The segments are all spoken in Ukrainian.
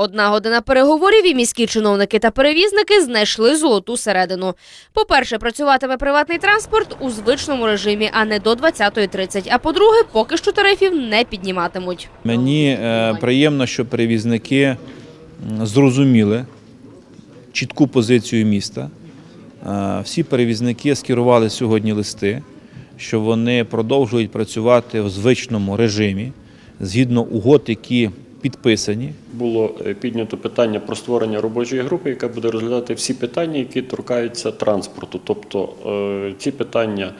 Одна година переговорів і міські чиновники та перевізники знайшли золоту середину. По-перше, працюватиме приватний транспорт у звичному режимі, а не до 20.30. А по-друге, поки що тарифів не підніматимуть. Мені е, приємно, що перевізники зрозуміли чітку позицію міста. Е, Всі перевізники скерували сьогодні листи, що вони продовжують працювати в звичному режимі згідно угод, які підписані. Було е, піднято питання про створення робочої групи, яка буде розглядати всі питання, які торкаються транспорту. Тобто е, ці питання,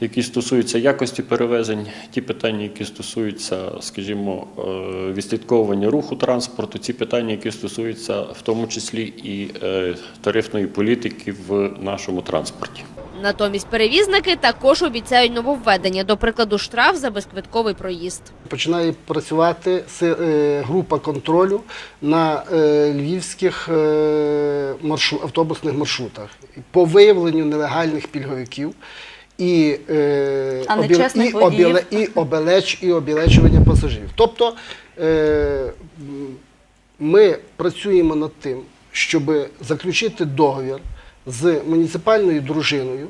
які стосуються якості перевезень, ті питання, які стосуються, скажімо, е, відслідковування руху транспорту, ці питання, які стосуються в тому числі і тарифної політики в нашому транспорті. Натомість перевізники також обіцяють нововведення, до прикладу, штраф за безквитковий проїзд. Починає працювати е, група контролю на е, львівських е, автобусних маршрутах по виявленню нелегальних пільговиків і, е, А обіле- і, обіле- і, обелеч, і обілечування пасажирів. Тобто е, ми працюємо над тим, щоб заключити договір з муніципальною дружиною,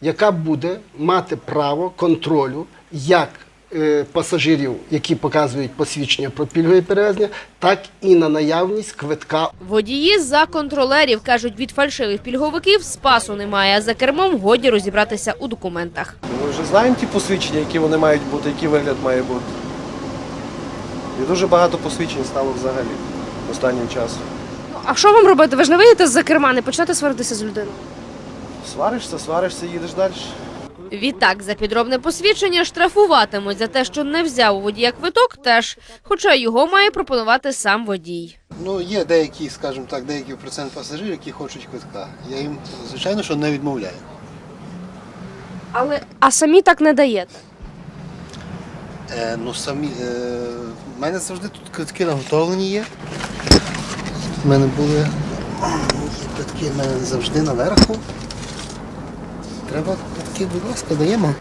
яка буде мати право контролю як е, пасажирів, які показують посвідчення про пільгові перевезення, так і на наявність квитка Водії за контролерів кажуть, від фальшивих пільговиків спасу немає, а за кермом годі розібратися у документах. Ми вже знаємо ті посвідчення, які вони мають бути, який вигляд має бути. І дуже багато посвідчень стало взагалі останнім часом. А що вам робити? Ви ж не виїдете з-за керма, не почнете сваритися з людиною. Сваришся, сваришся, їдеш далі. Відтак, за підробне посвідчення штрафуватимуть за те, що не взяв у водія квиток, теж, хоча його має пропонувати сам водій. Ну, є деякі, скажімо так, деякий процент пасажирів, які хочуть квитка. Я їм, звичайно, що не відмовляю. Але а самі так не даєте. Е, ну, самі, е, в мене завжди тут квитки наготовлені є. У мене були квитки в мене завжди наверху. Треба квитки, будь ласка, даємо.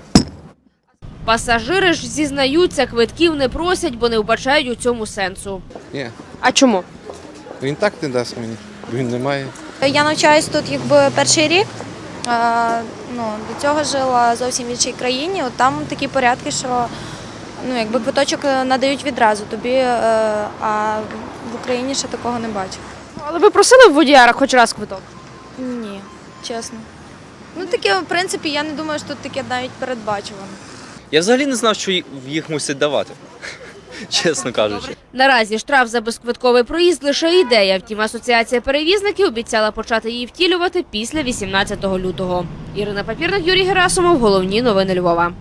Пасажири ж зізнаються, квитків не просять, бо не вбачають у цьому сенсу. Ні, А чому? він так не дасть мені, бо він не має. Я навчаюсь тут якби перший рік. Е, ну, до цього жила зовсім в іншій країні. От там такі порядки, що ну, якби квиточок е, надають відразу тобі, е, а в Україні ще такого не бачу. Але ви просили в водіяра хоч раз квиток? Ні, чесно. Ну таке, в принципі, я не думаю, що тут таке навіть передбачувано. Я взагалі не знав, що їх мусять давати, чесно кажучи. Наразі штраф за безквитковий проїзд лише ідея. Втім, асоціація перевізників обіцяла почати її втілювати після 18 лютого. Ірина Папірник, Юрій Герасимов. Головні новини Львова.